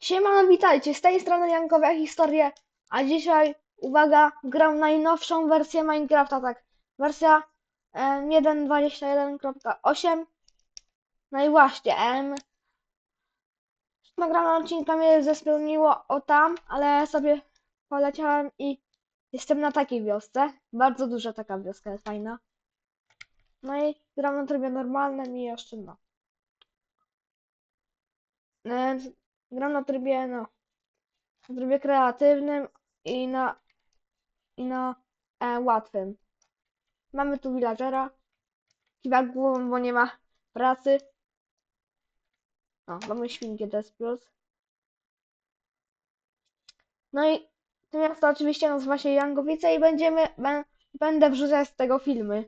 Siemano, witajcie, z tej strony Jankowe Historie, a dzisiaj, uwaga, gram najnowszą wersję Minecrafta, tak, wersja em, 1.21.8 No i właśnie, em, nagrane odcinka mnie zespełniło o tam, ale sobie poleciałem i jestem na takiej wiosce, bardzo duża taka wioska jest fajna. No i gram na trybie normalnym i no. Em, Gram na trybie, no, na trybie kreatywnym i na, i na e, łatwym. Mamy tu villagera. Kiwa głową, bo nie ma pracy. O, mamy świnkę DS+. No i to miasto oczywiście nazywa się Jangowice i będziemy, bę- będę wrzucać z tego filmy.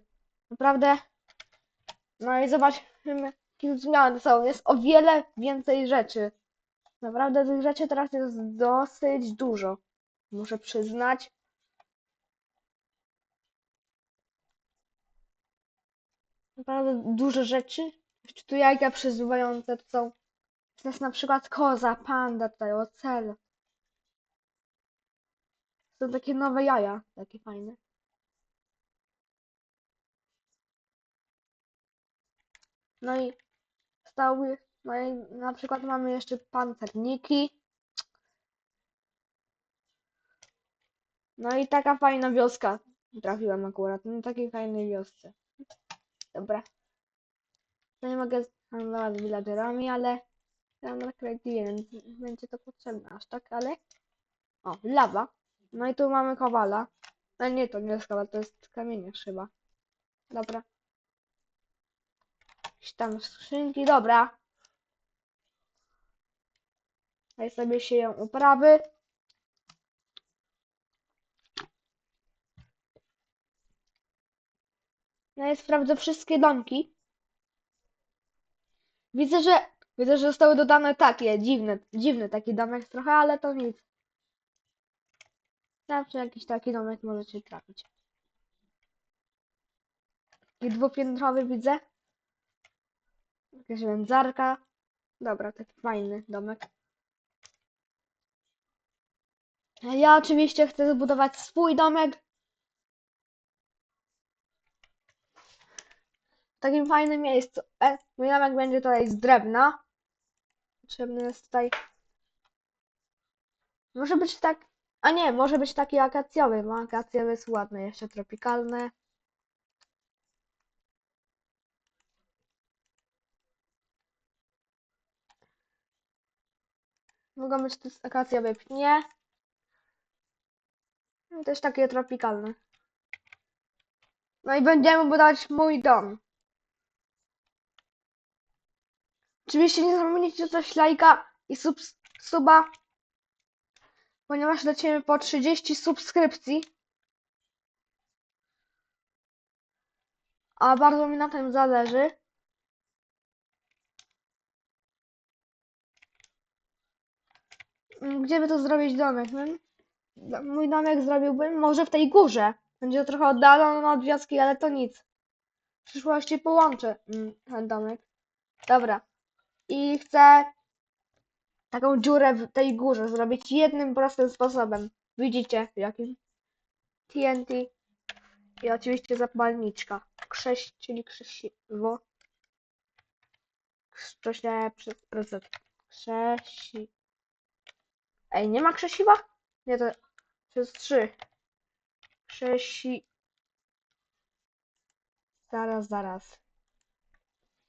Naprawdę. No i zobaczymy, jakie zmiany są. Jest o wiele więcej rzeczy. Naprawdę tych rzeczy teraz jest dosyć dużo. Muszę przyznać. Naprawdę dużo rzeczy. Jeszcze tu jajka przyzywające to są. To jest na przykład koza, panda, tutaj ocel. Są takie nowe jaja, takie fajne. No i stały, no i na przykład mamy jeszcze pancerniki. No i taka fajna wioska. Trafiłem akurat na takiej fajnej wiosce. Dobra. No nie mogę handlować z villagerami, ale mam kreatywie, więc będzie to potrzebne aż tak, ale... O, lawa. No i tu mamy kowala. No nie, to nie jest kowal, to jest kamieniarz chyba. Dobra. Jakieś tam skrzynki, dobra. Daj sobie sieją uprawy. No i sprawdzę wszystkie domki. Widzę, że widzę, że zostały dodane takie dziwne, dziwny taki domek trochę, ale to nic. Zawsze jakiś taki domek możecie trafić. Taki dwupiętrowy widzę. Jakaś wędzarka. Dobra, taki fajny domek. Ja oczywiście chcę zbudować swój domek. W takim fajnym miejscu. E, mój domek będzie tutaj z drewna. Potrzebny jest tutaj. Może być tak. A nie, może być taki akacjowy, bo akacjowy jest ładny, jeszcze tropikalne. Mogą być też akacjowe pnie. I też takie tropikalne. No i będziemy budować mój dom. Oczywiście nie zapomnijcie coś lajka i sub, suba, ponieważ lecimy po 30 subskrypcji. A bardzo mi na tym zależy. Gdzie by to zrobić domek? No, no, Mój domek zrobiłbym może w tej górze. Będzie trochę oddalony od wioski, ale to nic. W przyszłości połączę mm, ten domek. Dobra. I chcę taką dziurę w tej górze zrobić jednym prostym sposobem. Widzicie jakim? TNT i oczywiście zapalniczka. Krześ, czyli krzesiwo. Krześle przez reset. Krzesi. Ej, nie ma krzesiwa? Nie, to przez trzy. Krzesi. Zaraz, zaraz.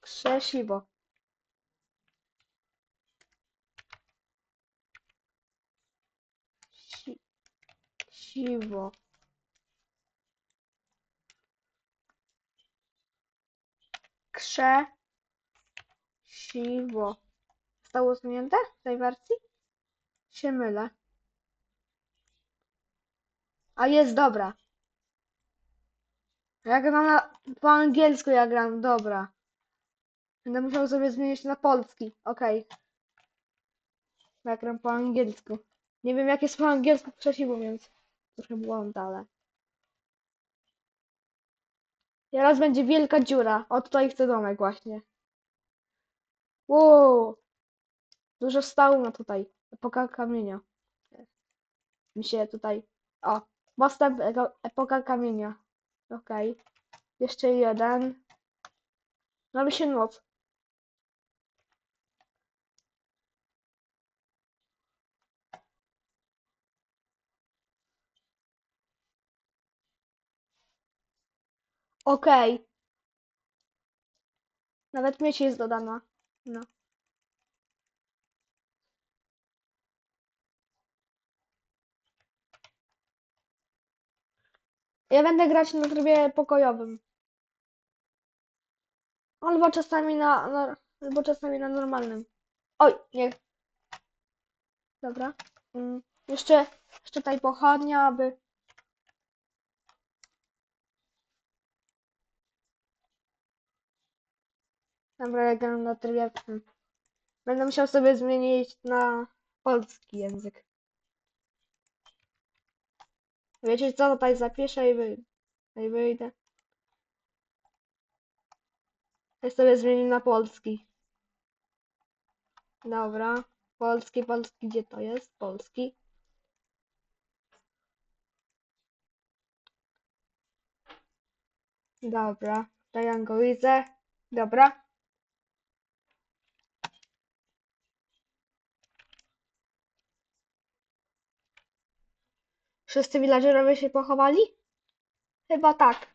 Krzesiwo. Si siwo. Krze. Siwo. Zostało usunięte w tej wersji? Się mylę. A jest, dobra. Ja gram na, po angielsku, ja gram, dobra. Będę musiał sobie zmienić na polski, okej. Ja gram po angielsku. Nie wiem, jak jest po angielsku przeciwu, więc trochę błąd, ale... Teraz będzie wielka dziura. O, tutaj chcę domek właśnie. Wow. Dużo stału ma tutaj. Epoka kamienia. Mi się tutaj. O, postęp epoka kamienia. Okej. Jeszcze jeden. Robi się noc. Okej. Nawet mieć jest dodana. No. Ja będę grać na trybie pokojowym. Albo czasami na, na albo czasami na normalnym. Oj, nie. Dobra. Mm, jeszcze, jeszcze tutaj pochodnia, aby Dobra, ja gram na trybie. mm. Będę musiał sobie zmienić na polski język. Wiecie co, tutaj zapiszę i wyjdę. I wyjdę. Ja sobie zmienię na polski. Dobra. Polski, polski, gdzie to jest? Polski. Dobra. Tutaj ja go widzę. Dobra. Wszyscy villagerowie się pochowali? Chyba tak.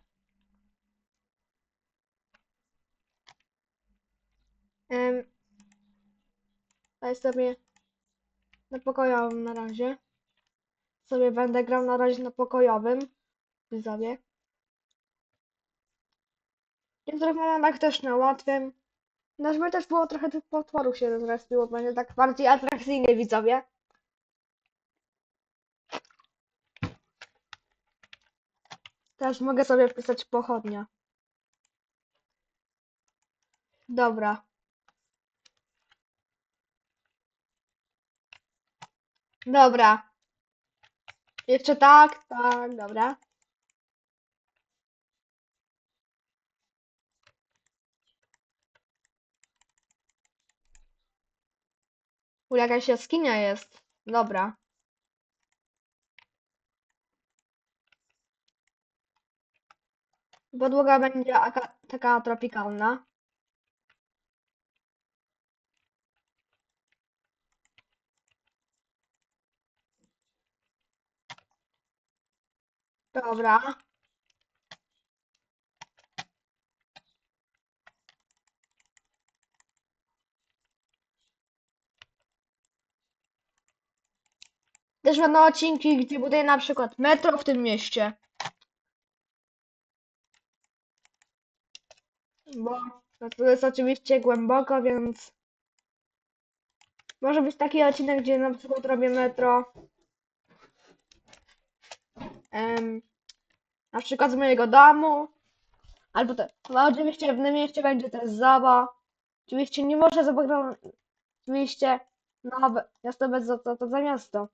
Em, Daj sobie na pokojowym na razie. Sobie będę grał na razie na pokojowym. Widzowie. W niektórych momentach też na łatwym. No też było trochę tych potworów się zrespiło, będzie tak bardziej atrakcyjnie widzowie. Teraz mogę sobie wpisać pochodnia. Dobra. Dobra. Jeszcze tak, tak, dobra. U jakaś jaskinia jest. Dobra. Podłoga będzie aka- taka tropikalna. Dobra. Też będą odcinki, gdzie buduję na przykład metro w tym mieście. Bo to jest oczywiście głęboko, więc może być taki odcinek, gdzie na przykład robię metro. em, na przykład z mojego domu. Albo te, no oczywiście w tym mieście będzie też Zaba. Oczywiście nie może zabagrować. Oczywiście no, miasto bez to, to za miasto.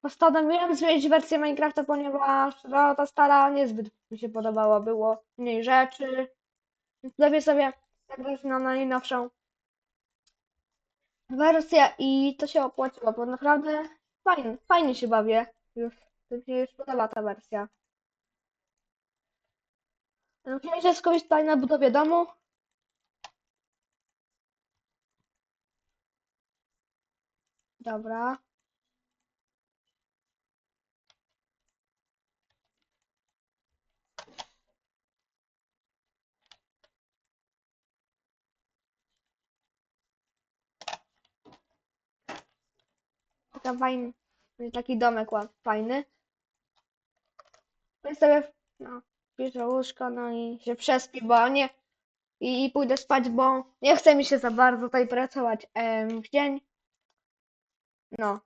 Postanowiłem zmienić wersję Minecrafta, ponieważ no, ta stara niezbyt mi się podobała. Było mniej rzeczy. Lepiej sobie zagrać na najnowszą wersję i to się opłaciło, bo naprawdę fajnie, fajnie się bawię. Już, to mi się już podoba ta wersja. Musimy się skupić tutaj na budowie domu. Dobra. Taka fajny, taki domek ładny, fajny. Więc sobie, no, bierze łóżko, no i się przespię, bo nie, i, i pójdę spać, bo nie chce mi się za bardzo tutaj pracować em, w dzień. No.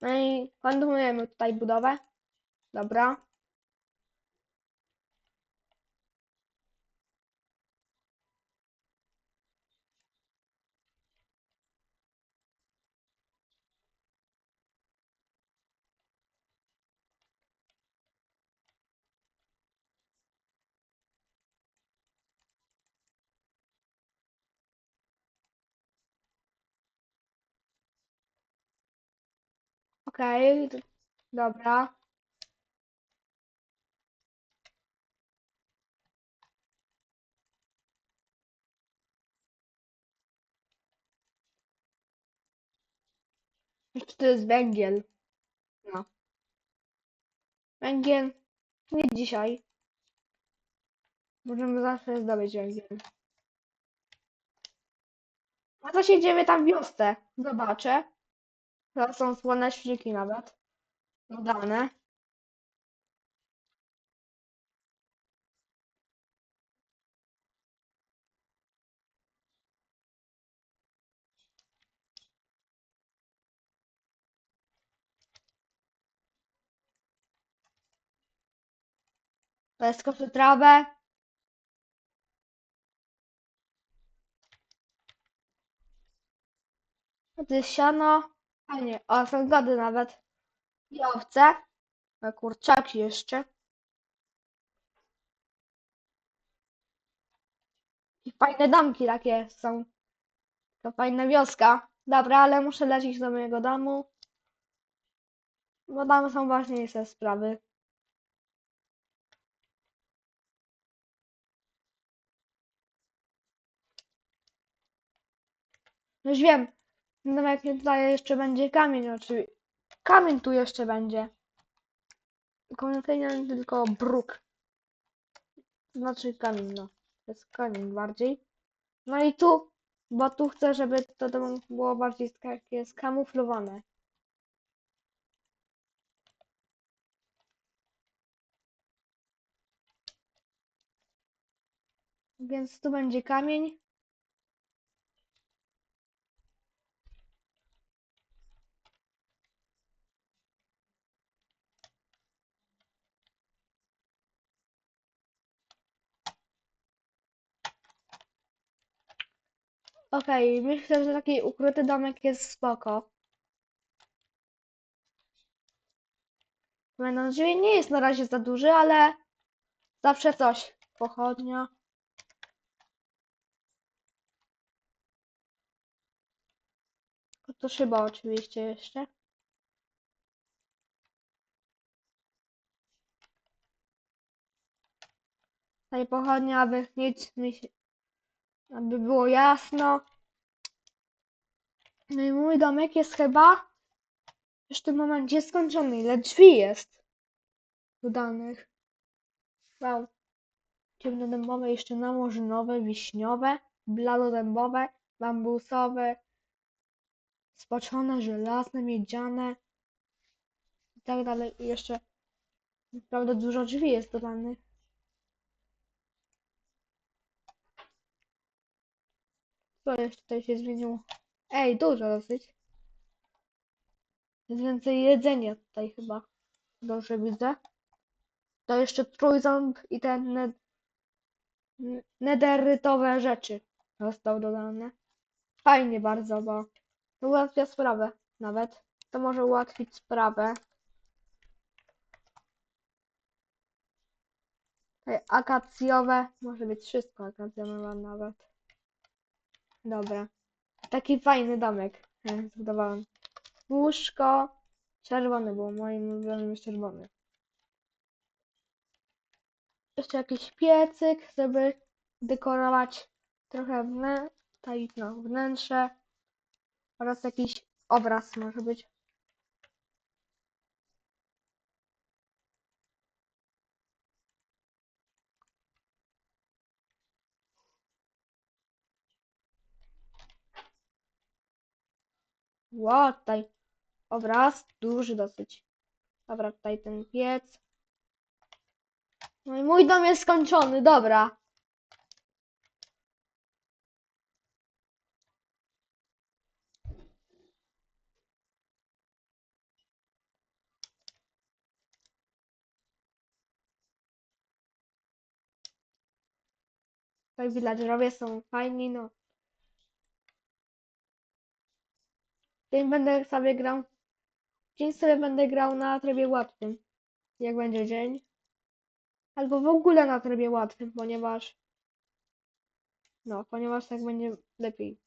No i kontynuujemy tutaj budowę. Dobra. Okej, d- dobra. Jeszcze to jest węgiel. No. Węgiel nie dzisiaj. Możemy zawsze zdobyć węgiel. A co się dzieje tam w wiosce? Zobaczę. To są słoneczniki nawet. Dodane. Koszę trawę. To jest siano. A nie, o, są gody nawet. I owce. A kurczaki jeszcze. I fajne domki takie są. To fajna wioska. Dobra, ale muszę lecieć do mojego domu. Bo tam są ważniejsze sprawy. Już wiem. No jak tutaj jeszcze będzie kamień, oczywiście. Kamień tu jeszcze będzie. Nie kamień, tylko bruk. Znaczy kamień, no. To jest kamień bardziej. No i tu, bo tu chcę, żeby to dom było bardziej takie skamuflowane. Więc tu będzie kamień. Okej, myślę, że taki ukryty domek jest spoko. Będą drzwi nie jest na razie za duży, ale zawsze coś. Pochodnia. To szyba oczywiście jeszcze. Tutaj pochodnia, aby nic mi się, aby było jasno. No i mój domek jest chyba już w tym momencie skończony. Ile drzwi jest dodanych. Wow. Ciemnodębowe, jeszcze nałożynowe, wiśniowe, bladodębowe, bambusowe, spoczone, żelazne, miedziane i tak dalej. I jeszcze naprawdę dużo drzwi jest dodanych. Co jeszcze tutaj się zmieniło? Ej, dużo dosyć. Jest więcej jedzenia tutaj chyba. Dobrze widzę. To jeszcze trójząb i te ned n- nederytowe rzeczy został dodane. Fajnie bardzo, bo to ułatwia sprawę nawet. To może ułatwić sprawę. Akacjowe, może być wszystko akacjowe nawet. Dobra. Taki fajny domek zbudowałem. Łóżko czerwone było, moim ulubionym jest czerwony. Jeszcze jakiś piecyk, żeby dekorować trochę wnę no, wnętrze oraz jakiś obraz może być. Tutaj obraz duży dosyć. Dobra, tutaj ten piec. No i mój dom jest skończony, dobra. Tutaj villagerowie są fajni, no. Dzień będę sobie grał. Dzień sobie będę grał na trybie łatwym. Jak będzie dzień. Albo w ogóle na trybie łatwym, ponieważ. No, ponieważ tak będzie lepiej.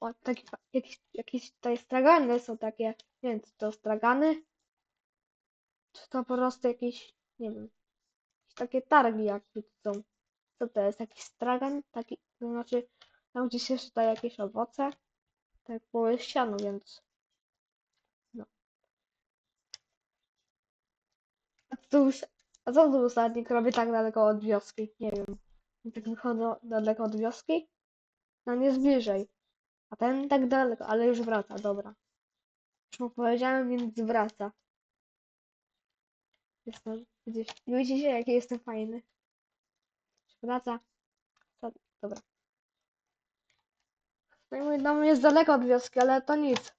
O, takie, fa- jakieś, jakieś tutaj stragany są takie. Nie wiem, czy to stragany? Czy to po prostu jakieś, nie wiem, jakieś takie targi jakby są. Co to jest? Jakiś stragan? Taki, to znaczy, tam gdzie się czyta jakieś owoce? Tak po ścianu, więc... No. A co tu, a co tu ostatnik robi tak daleko od wioski? Nie wiem. Tak wychodzą daleko od wioski? No nie bliżej. A ten tak daleko, ale już wraca, dobra. Już mu powiedziałem, więc wraca. Jestem gdzieś. Widzicie, jaki jestem fajny. Wraca. Dobra. No mój dom jest daleko od wioski, ale to nic.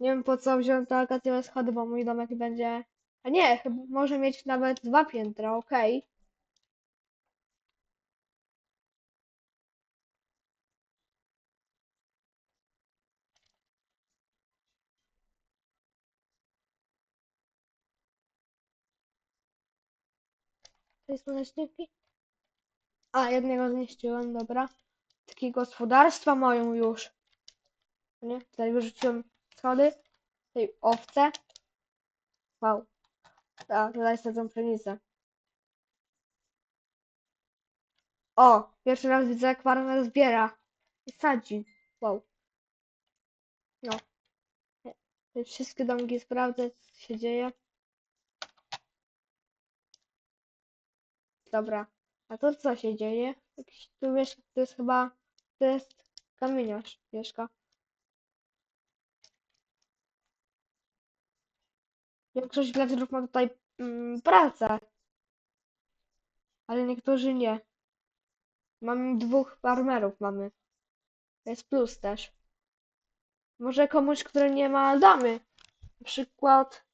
Nie wiem po co wziąłem te akacjowe schody, bo mój domek będzie... A nie, może mieć nawet dwa piętra, okej. Tej słoneczniki? A, jednego zniszczyłem, dobra. Takie gospodarstwa mają już. Nie? Tutaj wyrzuciłem schody. Tej owce. Wow. A, tutaj sadzą pszenicę. O, pierwszy raz widzę jak farmer zbiera i sadzi. Wow. No. Wszystkie domki sprawdzę, co się dzieje. Dobra. A to co się dzieje? Jakiś tu mieszka, to jest chyba, to jest kamieniarz mieszka. Większość villagerów ma tutaj mm, pracę, ale niektórzy nie. Mamy dwóch farmerów, mamy. To jest plus też. Może komuś, który nie ma damy. Na przykład.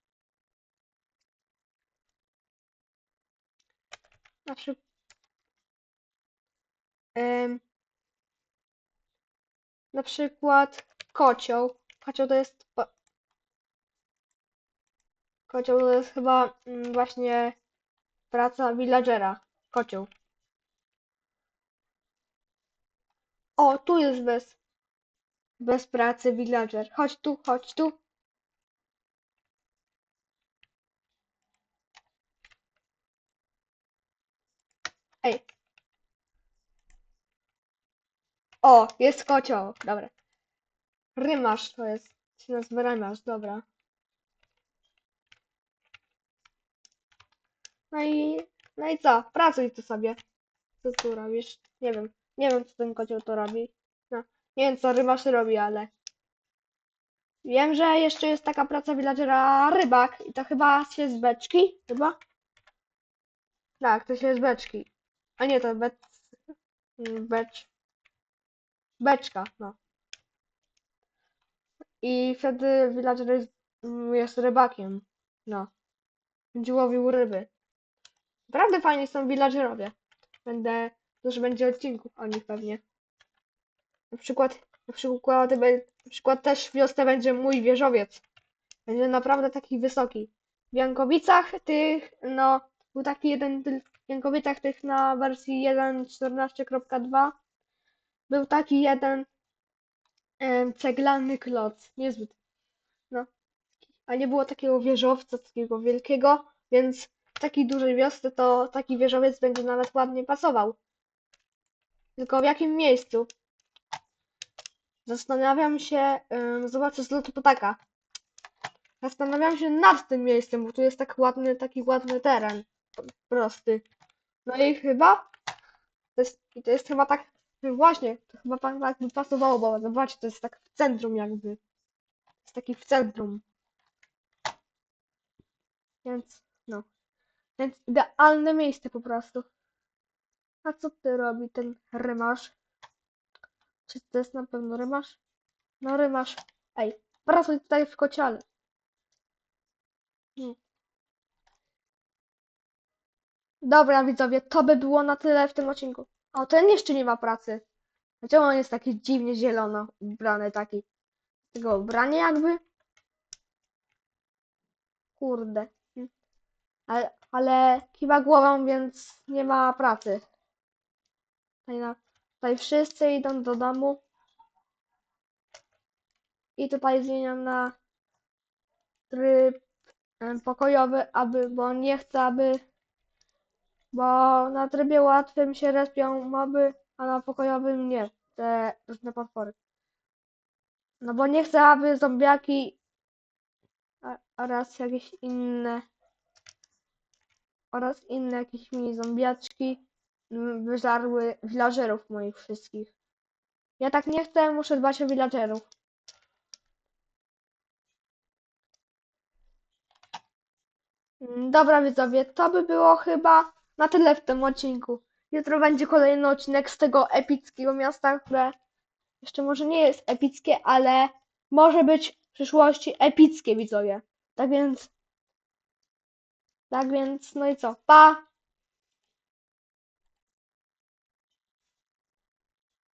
Na przykład. Na przykład kocioł. Kocioł to jest. Kocioł to jest chyba mm, właśnie praca villagera. Kocioł. O, tu jest bez. Bez pracy villager. Chodź tu, chodź tu. Ej. O, jest kocioł. Dobra. Rymarz to jest. Się nazywa rymarz, dobra. No i, no i co? Pracuj tu sobie. Co tu robisz? Nie wiem. Nie wiem, co ten kocioł to robi. No, nie wiem, co rymarz robi, ale... Wiem, że jeszcze jest taka praca villagera rybak i to chyba się z beczki, chyba? Tak, to się z beczki. A nie, to bec... mm, becz... Beczka, no. I wtedy villager jest, mm, jest rybakiem. No. Będzie łowił ryby. Naprawdę fajni są villagerowie. Będę... Dużo będzie odcinków o nich pewnie. Na przykład, na przykład, na przykład też w wiosce będzie mój wieżowiec. Będzie naprawdę taki wysoki. W Jankowicach tych, no, był taki jeden, w Jankowicach tych na wersji 1.14.2 był taki jeden ceglany kloc. Niezbyt, no. A nie było takiego wieżowca, takiego wielkiego, więc w takiej dużej wiosce to taki wieżowiec będzie nawet ładnie pasował. Tylko w jakim miejscu? Zastanawiam się, ym, zobaczę z lotu ptaka. Zastanawiam się nad tym miejscem, bo tu jest tak ładny, taki ładny teren. Prosty. No i chyba to jest, to jest chyba tak, właśnie, to chyba tak, tak by pasowało, bo zobaczcie, to jest tak w centrum jakby. Jest taki w centrum. Więc, no. Więc idealne miejsce po prostu. A co ty robi ten rymarz? Czy to jest na pewno rymarz? No rymarz. Ej, pracuj tutaj w kociale. Hmm. Dobra widzowie, to by było na tyle w tym odcinku. O, ten jeszcze nie ma pracy. Dlaczego on jest taki dziwnie zielono ubrany taki? Tego ubranie jakby? Kurde. Ale, ale kiwa głową, więc nie ma pracy. Tutaj, na, tutaj wszyscy idą do domu. I tutaj zmieniam na tryb pokojowy, aby, bo nie chcę, aby, bo na trybie łatwym się respią moby, a na pokojowym nie, te różne potwory. No bo nie chcę, aby zombiaki oraz jakieś inne oraz inne jakieś mini zombiaczki wyżarły villagerów moich wszystkich. Ja tak nie chcę, muszę dbać o villagerów. Dobra widzowie, to by było chyba na tyle w tym odcinku. Jutro będzie kolejny odcinek z tego epickiego miasta, które jeszcze może nie jest epickie, ale może być w przyszłości epickie widzowie. Tak więc, tak więc, no i co? Pa!